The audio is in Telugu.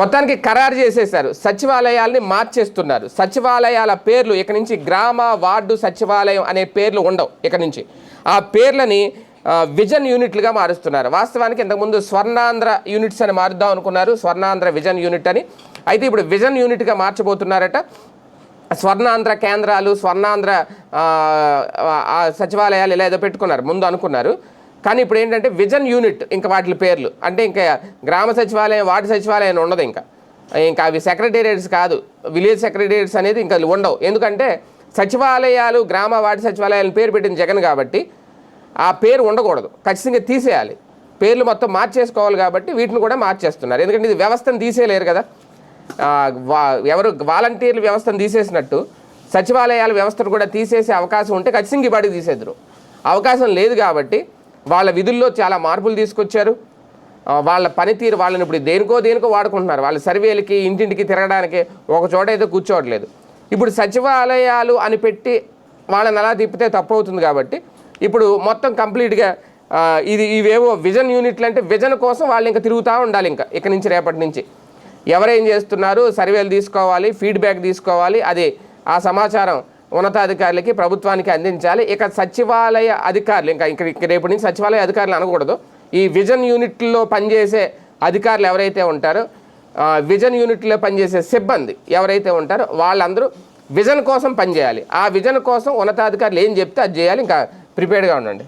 మొత్తానికి ఖరారు చేసేశారు. సచివాలయాల్ని మార్చేస్తున్నారు. సచివాలయాల పేర్లు ఇక నుంచి గ్రామ వార్డు సచివాలయం అనే పేర్లు ఉండవు ఇక నుంచి. ఆ పేర్లని విజన్ యూనిట్లుగా మారుస్తున్నారు. వాస్తవానికి ఇంతకుముందు స్వర్ణాంధ్ర యూనిట్స్ అని మారుద్దాం అనుకున్నారు. స్వర్ణాంధ్ర విజన్ యూనిట్ అని. అయితే ఇప్పుడు విజన్ యూనిట్గా మార్చబోతున్నారట. స్వర్ణాంధ్ర కేంద్రాలు స్వర్ణాంధ్ర ఆ సచివాలయాలు ఇలా ఏదో పెట్టుకున్నారు. ముందు అనుకున్నారు. కానీ ఇప్పుడు ఏంటంటే విజన్ యూనిట్ ఇంకా వాటి పేర్లు. అంటే ఇంకా గ్రామ సచివాలయం వార్డు సచివాలయం ఉండదు ఇంకా. ఇంకా అవి సెక్రటేరియట్స్ కాదు. విలేజ్ సెక్రటేరియట్స్ అనేది ఇంకా ఉండవు. ఎందుకంటే సచివాలయాలు గ్రామ వార్డు సచివాలయాలను పేరు పెట్టిన జగన్ కాబట్టి ఆ పేరు ఉండకూడదు. ఖచ్చితంగా తీసేయాలి. పేర్లు మొత్తం మార్చేసుకోవాలి కాబట్టి వీటిని కూడా మార్చేస్తున్నారు. ఎందుకంటే ఇది వ్యవస్థను తీసేయలేరు కదా. వా- ఎవరు వాలంటీర్ల వ్యవస్థను తీసేసినట్టు సచివాలయాల వ్యవస్థను కూడా తీసేసే అవకాశం ఉంటే ఖచ్చితంగా ఈ తీసేద్దరు. అవకాశం లేదు కాబట్టి వాళ్ళ విధుల్లో చాలా మార్పులు తీసుకొచ్చారు. వాళ్ళ పనితీరు వాళ్ళని ఇప్పుడు దేనికో దేనికో వాడుకుంటున్నారు. వాళ్ళ సర్వేలకి ఇంటింటికి తిరగడానికి ఒక చోట అయితే కూర్చోవట్లేదు. ఇప్పుడు సచివాలయాలు అని పెట్టి వాళ్ళని అలా తిప్పితే తప్పు అవుతుంది కాబట్టి ఇప్పుడు మొత్తం కంప్లీట్గా ఇది ఇవేవో విజన్ యూనిట్లు అంటే విజన్ కోసం వాళ్ళు ఇంకా తిరుగుతూ ఉండాలి ఇంకా ఇక నుంచి రేపటి నుంచి. ఎవరేం చేస్తున్నారు? సర్వేలు తీసుకోవాలి ఫీడ్బ్యాక్ తీసుకోవాలి. అది ఆ సమాచారం ఉన్నతాధికారులకి ప్రభుత్వానికి అందించాలి. ఇక సచివాలయ అధికారులు ఇంకా ఇక్కడ ఇక్కడ రేపటి నుంచి సచివాలయ అధికారులు అనకూడదు. ఈ విజన్ యూనిట్లో పనిచేసే అధికారులు ఎవరైతే ఉంటారో విజన్ యూనిట్లో పనిచేసే సిబ్బంది ఎవరైతే ఉంటారో వాళ్ళందరూ విజన్ కోసం పనిచేయాలి. ఆ విజన్ కోసం ఉన్నతాధికారులు ఏం చెప్తే అది చేయాలి. ఇంకా ప్రిపేర్డ్గా ఉండండి.